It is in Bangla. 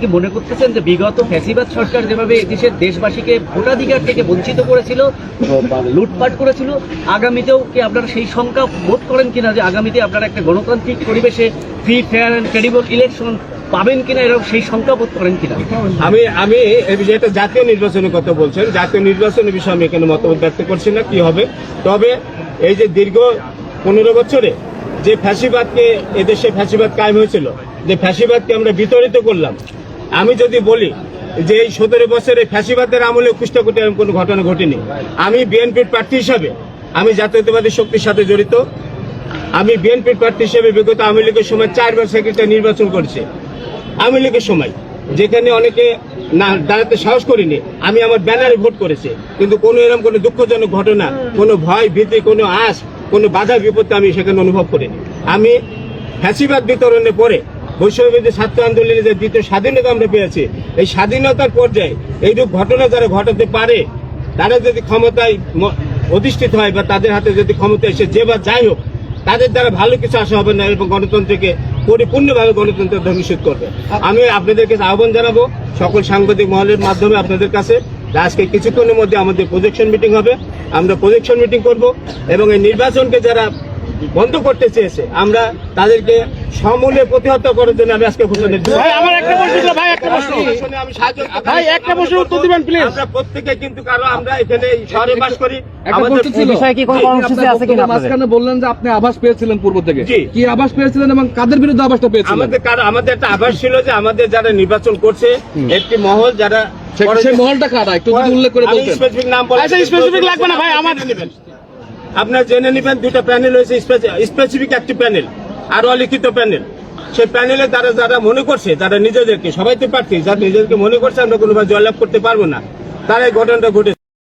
কি মনে করতেছেন যে বিগত ফ্যাসিবাদ সরকার যেভাবে দেশবাসীকে ভোটাধিকার থেকে বঞ্চিত করেছিল লুটপাট করেছিল, আগামীতেও কি আপনারা সেই শঙ্কা বোধ করেন কিনা যে আগামীতে আপনারা একটা গণতান্ত্রিক পরিবেশে free fair and credible election পাবেন কিনা, এরকম সেই শঙ্কা বোধ করেন কিনা? আমি আমি এই জাতীয় নির্বাচনের কথা বলছেন। জাতীয় নির্বাচনের বিষয়ে আমি এখানে মতামত ব্যক্ত করছি না, কি হবে? তবে এই যে দীর্ঘ পনেরো বছরে যে ফ্যাসিবাদকে, এদেশে ফ্যাসিবাদ কায়েম হয়েছিল, যে ফ্যাসিবাদকে আমরা বিতরিত করলাম আমি যদি বলি যে এই সতেরো বছরে ফ্যাসিবাদের আমলে কুষ্টাকুটি এরকম কোনো ঘটনা ঘটেনি। আমি বিএনপির প্রার্থী হিসাবে আমি জাতীয়তাবাদী শক্তির সাথে জড়িত। আমি বিএনপির প্রার্থী হিসেবে বিগত আওয়ামী লীগের সময় চারবার সেক্রেটারি নির্বাচন করেছি। আওয়ামী লীগের সময়। যেখানে অনেকে না, দাঁড়াতে সাহস করিনি। আমি আমার ব্যানারে ভোট করেছি। কিন্তু কোনো এরকম কোনো দুঃখজনক ঘটনা, কোনো ভয় ভীতি, কোনো আশ, কোনো বাধা বিপত্তি আমি সেখানে অনুভব করিনি। আমি ফ্যাসিবাদ বিতরণের পরে বৈষম্যবিধি ছাত্র আন্দোলনে যে দ্বিতীয় স্বাধীনতা আমরা পেয়েছি, এই স্বাধীনতার পর্যায়ে এইরূপ ঘটনা যারা ঘটাতে পারে, তারা যদি ক্ষমতায় অধিষ্ঠিত হয় বা তাদের হাতে যদি ক্ষমতা এসে যে বা যাই হোক, তাদের দ্বারা ভালো কিছু আশা হবে না এবং গণতন্ত্রকে পরিপূর্ণভাবে গণতন্ত্র ধ্বংসিত করবে। আমি আপনাদের কাছে আহ্বান জানাব, সকল সাংবাদিক মহলের মাধ্যমে আপনাদের কাছে আজকে কিছুক্ষণের মধ্যে আমাদের প্রজেকশন মিটিং হবে। আমরা প্রজেকশন মিটিং করব এবং এই নির্বাচনকে যারা বন্ধ করতে চেয়েছে, আমরা তাদেরকে সমূলে প্রতিহত করার জন্য আমি আজকে ঘোষণা দিচ্ছি। ভাই, আমার একটা প্রশ্ন ছিল, ভাই, একটা প্রশ্ন। আমি সাহায্য ভাই, একটা প্রশ্নের উত্তর দিবেন, please। আমরা প্রত্যেকে কিন্তু কারও আমরা এখানে শহরে বাস করি। একটা বিষয়ে কি কোনো কর্মসূচি আছে কিনা মাঝখানে বললেন যে আপনি আভাস পেয়েছিলেন পূর্ব থেকে। কি আভাস পেয়েছিলেন এবং কাদের বিরুদ্ধে আভাসটা পেয়েছিলেন? আমাদের কারও আমাদের একটা আভাস ছিল যে আমাদের যারা নির্বাচন করছে একটি মহল যারা সেই মহলটা কারা? একটু উল্লেখ করে বলতেন। স্পেসিফিক নাম বলে আচ্ছা, specific লাগবে না ভাই, নেবেন আপনার জেনে নেবেন দুটো প্যানেল হয়েছে স্পেসিফিক একটি প্যানেল। আর অলিখিত প্যানেল। সেই প্যানেলে তারা যারা মনে করছে তারা নিজেদেরকে, সবাই তো প্রার্থী, যারা নিজেদেরকে মনে করছে, আমরা কোনোভাবে জয়লাভ করতে পারব না। তারা এই ঘটনাটা ঘটেছে।